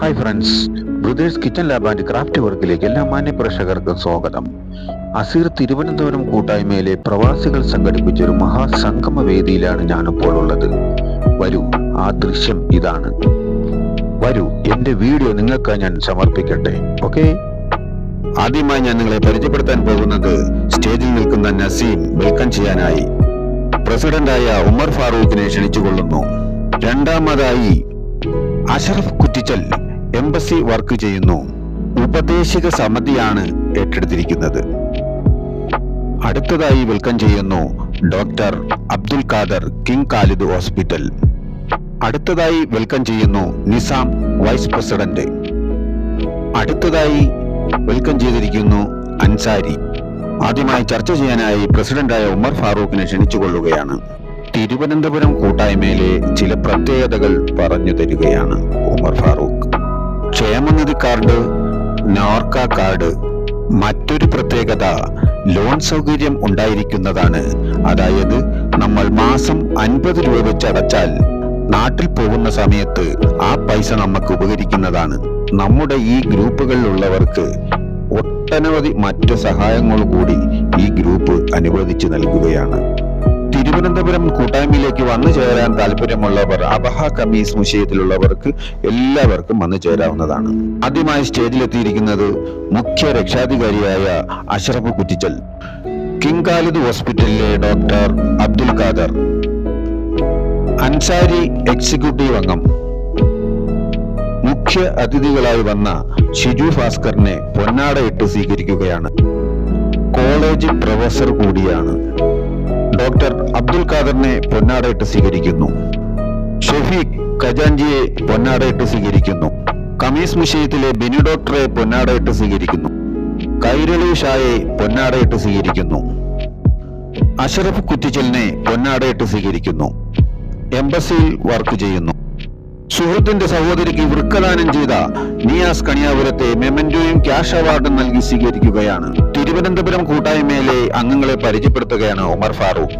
Hi friends brothers kitchen lab and craft വർക്കിലേക്ക് എല്ലാ മാന്യ പ്രേക്ഷകർക്കും സ്വാഗതം. അസീർ തിരുവനന്തപുരം കൂട്ടായ്മയിലെ പ്രവാസികൾ സംഘടിപ്പിച്ച ഒരു മഹാസംഗമ വേദിയിലാണ് ഞാനിപ്പോൾ ഉള്ളത്. വരൂ ആ ദൃശ്യം ഇതാണ്. വരൂ എന്റെ വീഡിയോ നിങ്ങൾക്ക് ഞാൻ സമർപ്പിക്കട്ടെ ഓക്കെ? ആദ്യമായി ഞാൻ നിങ്ങളെ പരിചയപ്പെടുത്താൻ പോകുന്നത് സ്റ്റേജിൽ നിൽക്കുന്ന നസീം വെൽക്കം ചെയ്യാനായി. പ്രസിഡന്റായ ഉമർ ഫാറൂഖിനെ ക്ഷണിച്ചുകൊള്ളുന്നു. രണ്ടാമതായി അഷറഫ് കുറ്റിച്ചൽ എംബസി വർക്ക് ചെയ്യുന്നു. ഉപദേശക സമിതിയാണ് ഏറ്റെടുത്തിരിക്കുന്നത്. അടുത്തതായി വെൽക്കം ചെയ്യുന്നു doctor Abdul Khader King Khalid hospital. അടുത്തതായി വെൽക്കം ചെയ്യുന്നു നിസാം വൈസ് പ്രസിഡന്റ്. അടുത്തതായി വെൽക്കം ചെയ്തിരിക്കുന്നു അൻസാരി. ആദ്യമായി ചർച്ച ചെയ്യാനായി പ്രസിഡന്റായ ഉമർ ഫാറൂഖിനെ ക്ഷണിച്ചുകൊള്ളുകയാണ്. തിരുവനന്തപുരം കൂട്ടായ്മയിലെ ചില പ്രത്യേകതകൾ പറഞ്ഞു തരികയാണ് ഉമർ ഫാറൂഖ്. ക്ഷേമനിധി കാർഡ് നോർക്ക കാർഡ് മറ്റൊരു പ്രത്യേകത ലോൺ സൗകര്യം ഉണ്ടായിരിക്കുന്നതാണ്. അതായത് നമ്മൾ മാസം അൻപത് രൂപ വെച്ച് അടച്ചാൽ നാട്ടിൽ പോകുന്ന സമയത്ത് ആ പൈസ നമുക്ക് ഉപകരിക്കുന്നതാണ്. നമ്മുടെ ഈ ഗ്രൂപ്പുകളിലുള്ളവർക്ക് ഒട്ടനവധി മറ്റു സഹായങ്ങൾ കൂടി ഈ ഗ്രൂപ്പ് അനുവദിച്ചു നൽകുകയാണ്. തിരുവനന്തപുരം കൂട്ടായ്മയിലേക്ക് വന്നു ചേരാൻ താല്പര്യമുള്ളവർ അബഹ കമീസ് മുഷയത്തിലുള്ളവർക്ക് എല്ലാവർക്കും വന്നു ചേരാവുന്നതാണ്. ആദ്യമായി സ്റ്റേജിലെത്തിയിരിക്കുന്നത് മുഖ്യ രക്ഷാധികാരിയായ അഷറഫ് കുറ്റിച്ചൽ കിങ് കാലിദ് ഹോസ്പിറ്റലിലെ ഡോക്ടർ അബ്ദുൽ ഖാദർ അൻസാരി എക്സിക്യൂട്ടീവ് അംഗം മുഖ്യ അതിഥികളായി വന്ന ഷിജു ഭാസ്കറിനെ പൊന്നാടയിട്ട് സ്വീകരിക്കുകയാണ്. കോളേജ് പ്രൊഫസർ കൂടിയാണ്. ഡോക്ടർ അബ്ദുൽ ഖാദറിനെ പൊന്നാടയിട്ട് സ്വീകരിക്കുന്നു. ഷെഫീഖ് ഖജാൻജിയെ പൊന്നാടയിട്ട് സ്വീകരിക്കുന്നു. കമീസ് മുഷയത്തിലെ ബിനു ഡോക്ടറെ പൊന്നാടയിട്ട് സ്വീകരിക്കുന്നു. കൈരളി ഷായെ പൊന്നാടയിട്ട് സ്വീകരിക്കുന്നു. അഷറഫ് കുറ്റിച്ചലിനെ പൊന്നാടയിട്ട് സ്വീകരിക്കുന്നു. എംബസിയിൽ വർക്ക് ചെയ്യുന്നു. സുഹൃത്തിന്റെ സഹോദരിക്ക് വൃക്കദാനം ചെയ്ത നിയാസ് കണിയാപുരത്തെ മെമന്റോയും ക്യാഷ് അവാർഡും നൽകി സ്വീകരിക്കുകയാണ്. തിരുവനന്തപുരം കൂട്ടായ്മയിലെ അംഗങ്ങളെ പരിചയപ്പെടുത്തുകയാണ് ഉമർ ഫാറൂഖ്.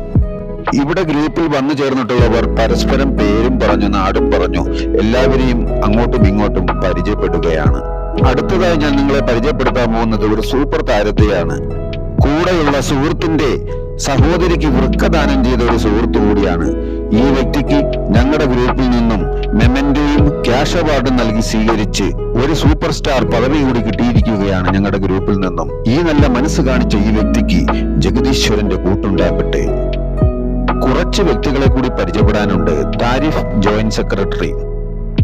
ഇവിടെ ഗ്രൂപ്പിൽ വന്നു ചേർന്നിട്ടുള്ളവർ പരസ്പരം പേരും പറഞ്ഞു നാടും പറഞ്ഞു. എല്ലാവരെയും അങ്ങോട്ടും ഇങ്ങോട്ടും പരിചയപ്പെടുകയാണ്. അടുത്തതായി ഞാൻ നിങ്ങളെ പരിചയപ്പെടുത്താൻ പോകുന്നത് ഒരു സൂപ്പർ താരത്തെയാണ്. കൂടെയുള്ള സുഹൃത്തിന്റെ സഹോദരിക്ക് വൃക്കദാനം ചെയ്ത ഒരു സുഹൃത്തു കൂടിയാണ്. ഈ വ്യക്തിക്ക് ഞങ്ങളുടെ ഗ്രൂപ്പിൽ നിന്നും മെമന്റോയും ക്യാഷ് അവാർഡും നൽകി സ്വീകരിച്ച് ഒരു സൂപ്പർ സ്റ്റാർ പദവി കൂടി കിട്ടിയിരിക്കുകയാണ് ഞങ്ങളുടെ ഗ്രൂപ്പിൽ നിന്നും ഈ നല്ല മനസ്സ് കാണിച്ച ഈ വ്യക്തിക്ക് ജഗദീശ്വരന്റെ കൂട്ടുണ്ടാകട്ടെ? കുറച്ച് വ്യക്തികളെ കൂടി പരിചയപ്പെടാനുണ്ട്. Tariff joint secretary.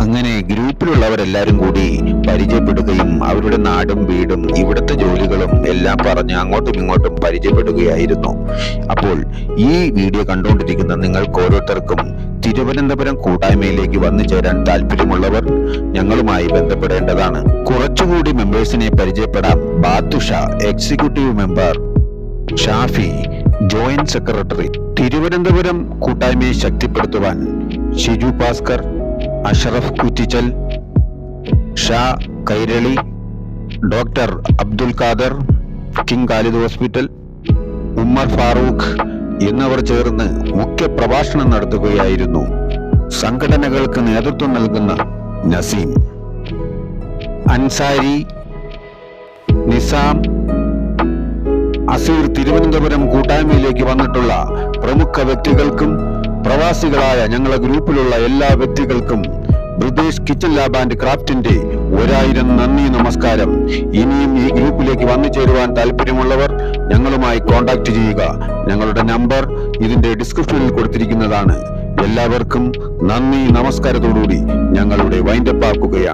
അങ്ങനെ ഗ്രൂപ്പിലുള്ളവരെല്ലാരും കൂടി പരിചയപ്പെടുകയും അവരുടെ നാടും വീടും ഇവിടുത്തെ ജോലികളും എല്ലാം പറഞ്ഞ് അങ്ങോട്ടും ഇങ്ങോട്ടും പരിചയപ്പെടുകയായിരുന്നു. അപ്പോൾ ഈ വീഡിയോ കണ്ടുകൊണ്ടിരിക്കുന്ന നിങ്ങൾക്ക് ഓരോരുത്തർക്കും തിരുവനന്തപുരം കൂട്ടായ്മയിലേക്ക് വന്നു ചേരാൻ താല്പര്യമുള്ളവർ ഞങ്ങളുമായി ബന്ധപ്പെടേണ്ടതാണ്. കുറച്ചുകൂടി മെമ്പേഴ്സിനെ പരിചയപ്പെടാം. Bathusha executive member Shafi joint secretary Thiruvananthapuram കൂട്ടായ്മയെ ശക്തിപ്പെടുത്തുവാൻ Shiju Bhaskar Ashraf Kuttichal Shah Kairali doctor Abdul Khader King Khalid hospital Ummer Farooq എന്നിവർ ചേർന്ന് മുഖ്യ പ്രഭാഷണം നടത്തുകയായിരുന്നു. സംഘടനകൾക്ക് നേതൃത്വം നൽകുന്ന നസീം. അൻസാരി നിസാം അസീർ തിരുവനന്തപുരം കൂട്ടായ്മയിലേക്ക് വന്നിട്ടുള്ള പ്രമുഖ വ്യക്തികൾക്കും പ്രവാസികളായ ഞങ്ങളുടെ ഗ്രൂപ്പിലുള്ള എല്ലാ വ്യക്തികൾക്കും ബ്രിട്ടീഷ് കിച്ചൺ ലാബ് ആൻഡ് ക്രാഫ്റ്റിന്റെ ഒരായിരം നന്ദി നമസ്കാരം. ഇനിയും ഈ ഗ്രൂപ്പിലേക്ക് വന്നു ചേരുവാൻ താല്പര്യമുള്ളവർ ഞങ്ങളുമായി കോൺടാക്ട് ചെയ്യുക. ഞങ്ങളുടെ നമ്പർ ഇതിന്റെ ഡിസ്ക്രിപ്ഷനിൽ കൊടുത്തിരിക്കുന്നതാണ്. എല്ലാവർക്കും നന്ദി നമസ്കാരത്തോടുകൂടി ഞങ്ങളുടെ വൈൻഡപ്പ് ആക്കുകയാണ്.